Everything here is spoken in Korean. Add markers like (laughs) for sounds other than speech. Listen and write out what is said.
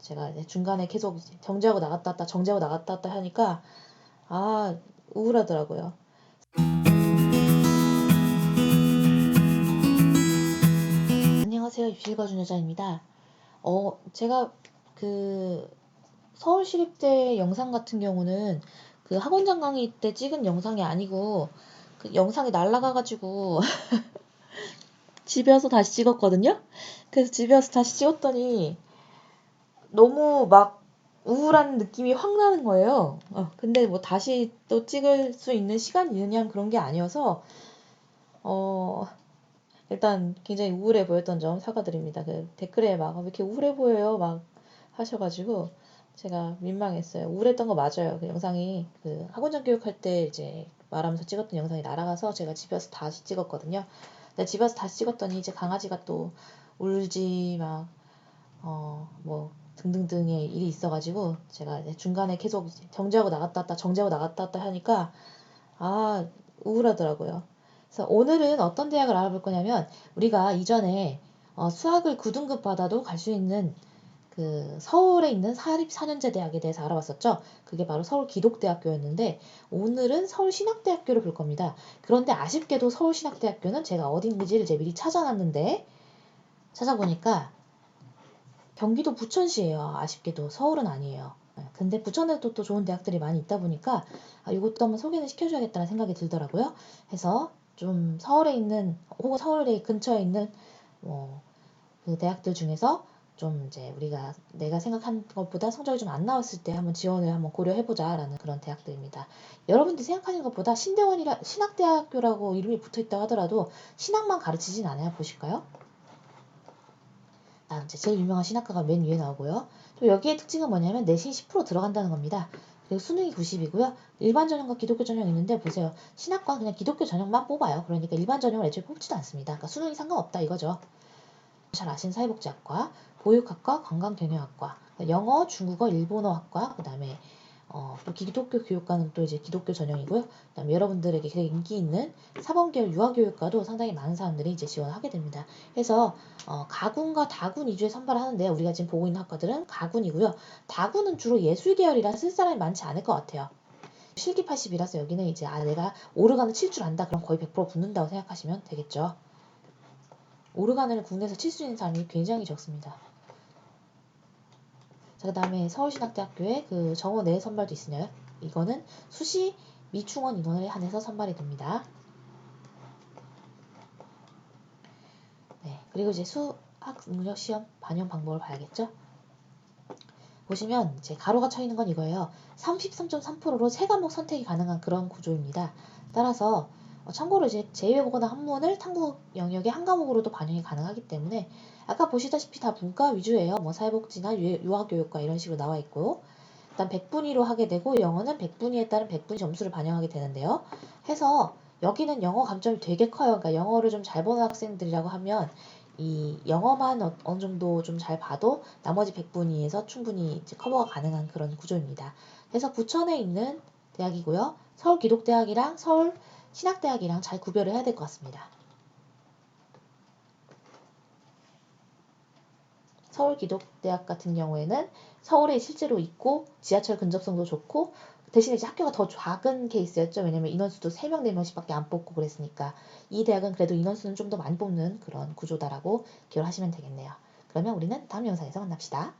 제가 이제 중간에 계속 정지하고 나갔다 왔다 정지하고 나갔다 왔다 하니까 아 우울하더라고요. 안녕하세요 입시일거준 여자입니다. 어 제가 그 서울시립대 영상 같은 경우는 그 학원장 강의 때 찍은 영상이 아니고 그 영상이 날라가가지고 (laughs) 집에 와서 다시 찍었거든요. 그래서 집에 와서 다시 찍었더니 너무 막 우울한 느낌이 확 나는 거예요. 어, 근데 뭐 다시 또 찍을 수 있는 시간이 있느냐 그런 게 아니어서 어 일단 굉장히 우울해 보였던 점 사과드립니다. 그 댓글에 막 왜 이렇게 우울해 보여요 막 하셔가지고 제가 민망했어요. 우울했던 거 맞아요. 그 영상이 그 학원장 교육할 때 이제 말하면서 찍었던 영상이 날아가서 제가 집에 와서 다시 찍었거든요. 근데 집에 와서 다시 찍었더니 이제 강아지가 또 울지 막 어 뭐 등등등의 일이 있어가지고 제가 중간에 계속 정지하고 나갔다 왔다 정지하고 나갔다 왔다 하니까 아 우울하더라고요. 그래서 오늘은 어떤 대학을 알아볼 거냐면 우리가 이전에 어, 수학을 9등급 받아도 갈 수 있는 그 서울에 있는 사립 4년제 대학에 대해서 알아봤었죠. 그게 바로 서울 기독대학교였는데 오늘은 서울신학대학교를 볼 겁니다. 그런데 아쉽게도 서울신학대학교는 제가 어딘지를 이제 미리 찾아놨는데 찾아보니까 경기도 부천시예요. 아쉽게도 서울은 아니에요. 네, 근데 부천에도 또 좋은 대학들이 많이 있다 보니까 아, 이것도 한번 소개는 시켜줘야겠다는 생각이 들더라고요. 해서 좀 서울에 있는 혹은 서울에 근처에 있는 뭐 그 대학들 중에서 좀 이제 우리가 내가 생각한 것보다 성적이 좀 안 나왔을 때 한번 지원을 한번 고려해보자라는 그런 대학들입니다. 여러분들이 생각하는 것보다 신대원이라 신학대학교라고 이름이 붙어있다 하더라도 신학만 가르치진 않아요. 보실까요? 아, 이제 제일 유명한 신학과가 맨 위에 나오고요. 또 여기의 특징은 뭐냐면 내신 10% 들어간다는 겁니다. 그리고 수능이 90이고요. 일반 전형과 기독교 전형 있는데 보세요. 신학과 그냥 기독교 전형만 뽑아요. 그러니까 일반 전형을 애초에 뽑지도 않습니다. 그러니까 수능이 상관없다 이거죠. 잘 아시는 사회복지학과, 보육학과, 관광경영학과, 영어, 중국어, 일본어학과, 그 다음에 어, 또 기독교 교육과는 또 이제 기독교 전형이고요. 그다음에 여러분들에게 되게 인기 있는 사범계열 유아교육과도 상당히 많은 사람들이 이제 지원하게 됩니다. 그래서 어, 가군과 다군 위주의 선발을 하는데 우리가 지금 보고 있는 학과들은 가군이고요. 다군은 주로 예술 계열이라 쓸 사람이 많지 않을 것 같아요. 실기 80이라서 여기는 이제 아 내가 오르간을 칠 줄 안다 그럼 거의 100% 붙는다고 생각하시면 되겠죠. 오르간을 국내에서 칠 수 있는 사람이 굉장히 적습니다. 자, 그 다음에 서울신학대학교에 그 정호 내 선발도 있으나요? 이거는 수시 미충원 인원에 한해서 선발이 됩니다. 네, 그리고 이제 수학 능력 시험 반영 방법을 봐야겠죠? 보시면 이제 가로가 쳐 있는 건 이거예요. 33.3%로 세 과목 선택이 가능한 그런 구조입니다. 따라서 어, 참고로 이제 제외국어나 한문을 탐구 영역의 한 과목으로도 반영이 가능하기 때문에 아까 보시다시피 다 문과 위주예요. 뭐 사회복지나 유아교육과 이런 식으로 나와 있고 일단 100분위로 하게 되고 영어는 100분위에 따른 100분위 점수를 반영하게 되는데요. 해서 여기는 영어 감점이 되게 커요. 그러니까 영어를 좀 잘 보는 학생들이라고 하면 이 영어만 어, 어느 정도 좀 잘 봐도 나머지 100분위에서 충분히 커버가 가능한 그런 구조입니다. 그래서 부천에 있는 대학이고요. 서울 기독대학이랑 서울 신학대학이랑 잘 구별을 해야 될 것 같습니다. 서울기독대학 같은 경우에는 서울에 실제로 있고 지하철 근접성도 좋고 대신에 이제 학교가 더 작은 케이스였죠. 왜냐면 인원수도 3명, 4명씩밖에 안 뽑고 그랬으니까 이 대학은 그래도 인원수는 좀 더 많이 뽑는 그런 구조다라고 기억을 하시면 되겠네요. 그러면 우리는 다음 영상에서 만납시다.